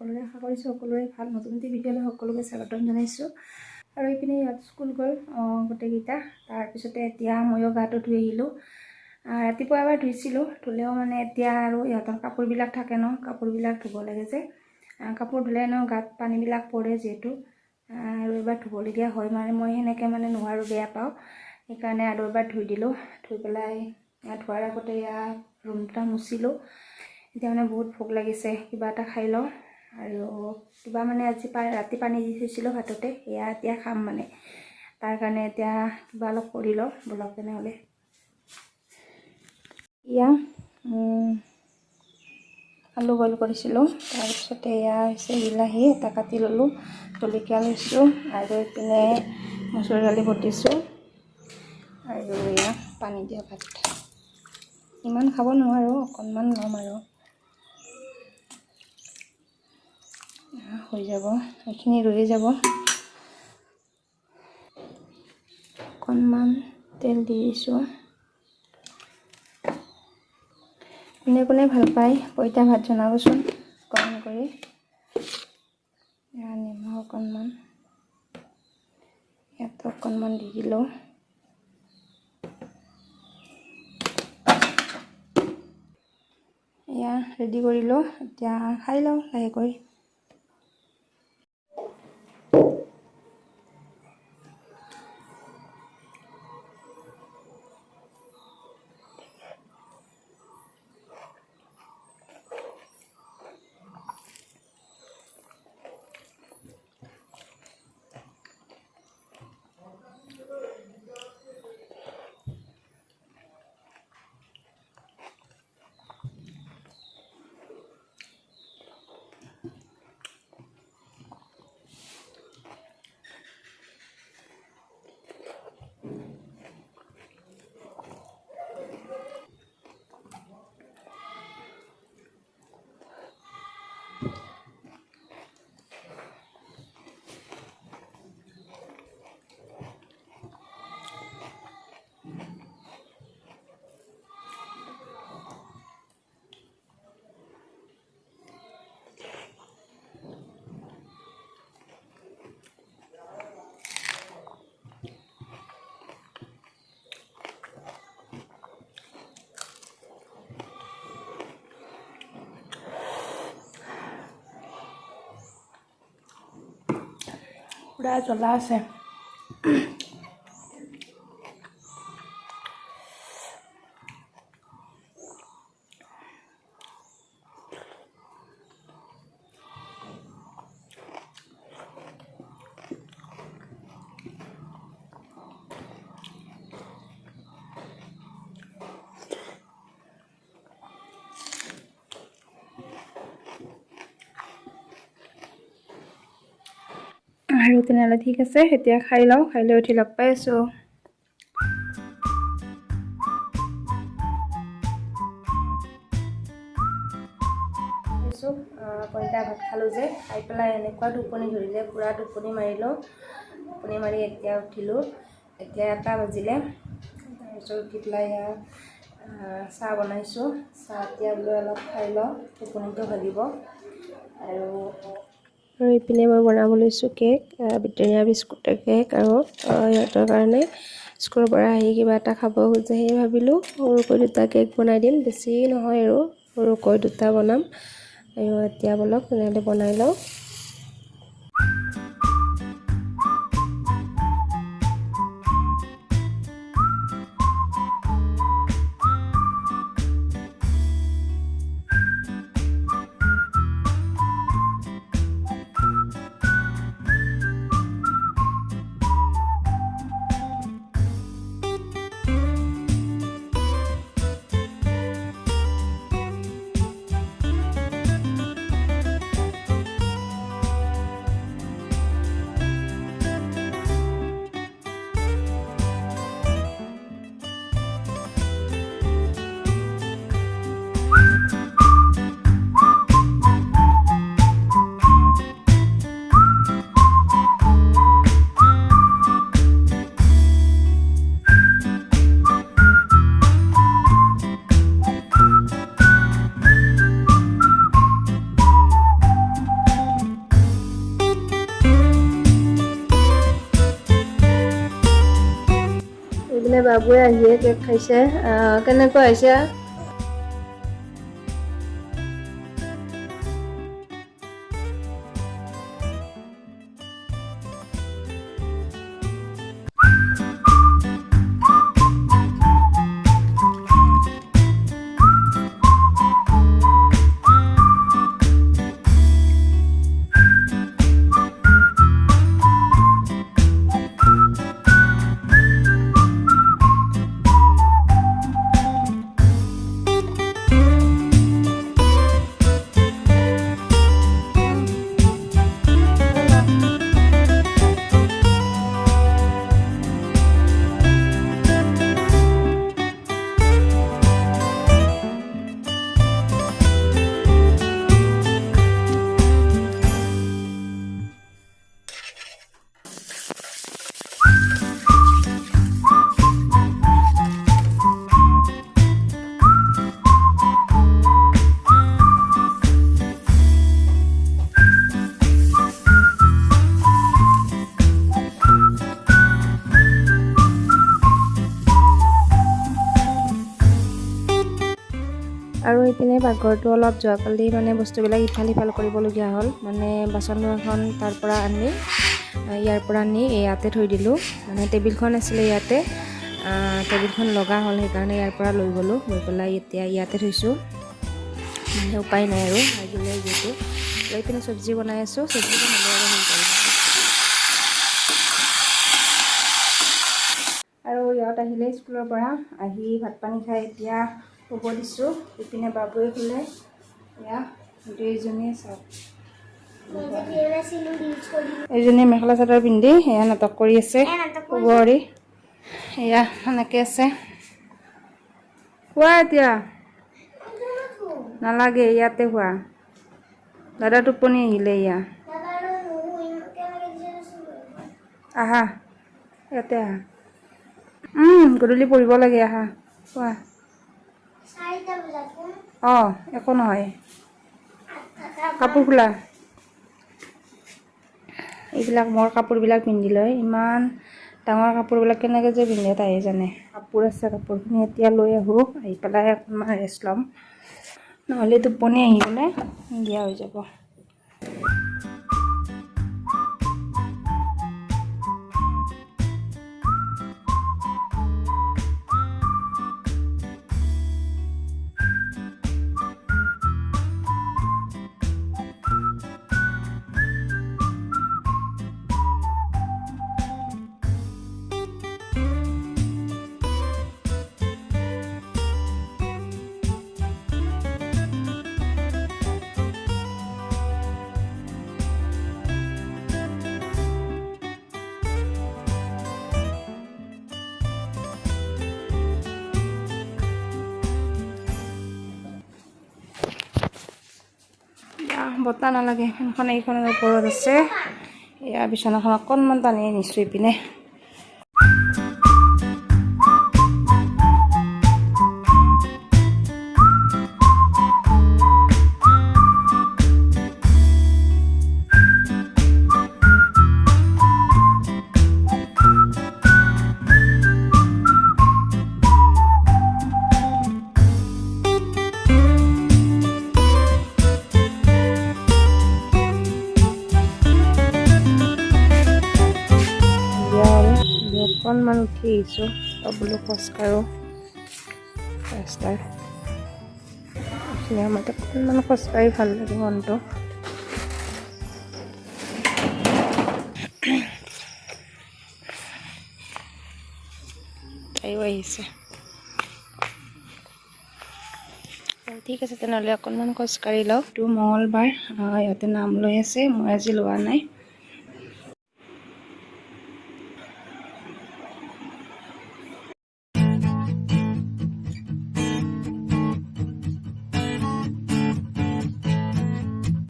সকলোৰে আশা কৰিছোঁ সকলোৰে ভাল। নতুন এটি ভিডিঅ'লৈ সকলোকে স্বাগতম জনাইছোঁ। আৰু এইপিনে ইহঁত স্কুল গ'ল গোটেইকেইটা। তাৰপিছতে এতিয়া ময়ো গাটো ধুই আহিলোঁ। আহ, ৰাতিপুৱা এবাৰ ধুইছিলোঁ। ধুলেও মানে এতিয়া আৰু ইহঁতৰ কাপোৰবিলাক থাকে ন কাপোৰবিলাক ধুব লাগে যে। কাপোৰ ধুলে ন গাত পানীবিলাক পৰে যিহেতু। আৰু এবাৰ ধুবলগীয়া হয় মানে মই সেনেকৈ মানে নোৱাৰোঁ বেয়া পাওঁ। সেইকাৰণে আৰু এবাৰ ধুই দিলোঁ। ধুই পেলাই ধোৱাৰ আগতে এয়া ৰুম দুটা মুচিলোঁ এতিয়া মানে বহুত ভোক লাগিছে কিবা এটা খাই লওঁ। আৰু কিবা মানে আজি ৰাতি পানী দি থৈছিলোঁ ভাততে, এয়া এতিয়া খাম মানে। তাৰ কাৰণে এতিয়া কিবা অলপ কৰি লওঁ বলক তেনেহ'লে। এয়া আলু বইল কৰিছিলোঁ। তাৰপিছতে এয়া হৈছে বিলাহী, এটা কাটি ল'লোঁ, জলকীয়া লৈছোঁ, আৰু এইপিনে মচুৰ দালি বটিছোঁ। আৰু এয়া পানী দিয়া ভাত। ইমান খাব নোৱাৰোঁ অকণমান ল'ম আৰু। হৈ যাব এইখিনি ৰৈ যাব। অকণমান তেল দি দিছোঁ। কোনে কোনে ভাল পায় পইতা ভাত জনাবচোন কমেণ্ট কৰি। নিমখ অকণমান। ইয়াতো অকণমান দি দিলোঁ। এয়া ৰেডি কৰিলোঁ এতিয়া খাই লওঁ লাহেকৈ। পুৰা জ্বলা আছে আৰু তেনেহ'লে ঠিক আছে এতিয়া খাই লওঁ খাই লৈ উঠি লগ পাই আছোঁ পইতা ভাত খালোঁ যে খাই পেলাই এনেকুৱা টোপনি ধৰিলে পূৰা টোপনি মাৰিলোঁ। টোপনি মাৰি এতিয়া উঠিলোঁ এতিয়া এটা বাজিলে। তাৰপিছত উঠি পেলাই চাহ বনাইছোঁ। চাহ এতিয়া বোলো অলপ খাই লওঁ টোপনিটো ভাগিব। আৰু আৰু ইপিনে মই বনাব লৈছোঁ কেক ব্ৰিটেনিয়া বিস্কুটৰ কেক আৰু সিহঁতৰ কাৰণে স্কুলৰ পৰা আহি কিবা এটা খাব খোজে সেয়ে ভাবিলোঁ সৰুকৈ দুটা কেক বনাই দিম বেছি নহয় আৰু সৰুকৈ দুটা বনাম। আৰু এতিয়া বলক তেনেহ'লে বনাই লওঁ। ইপিনে বাবুৱে আহিয়ে কেক খাইছে কেনেকুৱা হৈছে আৰু ইপিনে পাকঘৰটো অলপ যোৱাকালি মানে বস্তুবিলাক ইফাল সিফাল কৰিবলগীয়া হ'ল। মানে বাচন বৰ্তন তাৰ পৰা আনি ইয়াৰ পৰা আনি ইয়াতে থৈ দিলোঁ। মানে টেবুলখন আছিলে ইয়াতে। টেবুলখন লগা হ'ল সেইকাৰণে ইয়াৰ পৰা লৈ গ'লোঁ। লৈ পেলাই এতিয়া ইয়াতে থৈছোঁ। মানে উপায় নাই আৰু লাগিলে যিহেতু। আৰু ইপিনে চব্জি বনাই আছোঁ। চব্জি আৰু ইহঁত আহিলে স্কুলৰ পৰা আহি ভাত পানী খাই এতিয়া শুব দিছোঁ। ইপিনে বাবুৱে শুলে এয়া দুইজনীয়ে চাওক। এইজনীয়ে মেখেলা চাদৰ পিন্ধি এয়া নাটক কৰি আছে। শুবৰি এয়া সেনেকৈ আছে। শুৱা এতিয়া। নালাগে ইয়াতে শুৱা। দাদা টোপনি আহিলে ইয়া আহা ইয়াতে আহা। গধূলি পঢ়িব লাগে আহা। কোৱা অঁ একো নহয়। কাপোৰ খোলা এইবিলাক মোৰ কাপোৰবিলাক পিন্ধি লয় ইমান ডাঙৰ কাপোৰবিলাক কেনেকৈ যে পিন্ধে তাইহে জানে। কাপোৰ আছে কাপোৰখিনি এতিয়া লৈ আহোঁ। আহি পেলাই অকণমান ৰেষ্ট ল'ম। নহ'লে টোপনি আহি গ'লে সন্ধিয়া হৈ যাব। বতাহ নালাগে। ফেনখন এইখনৰ ওপৰত আছে। এয়া বিচনাখন অকণমান টানি আনিছোঁ ইপিনে আহিছোঁ অলপ বোলো খোজকাঢ়োঁ ৰাস্তাৰ সময়ত অকণমান খোজকাঢ়ি ভাল লাগে মনটো তাইও আহিছে ঠিক আছে তেনেহ'লে অকণমান খোজকাঢ়ি লওঁ এইটো মঙলবাৰ ইয়াতে নাম লৈ আছে মই আজি লোৱা নাই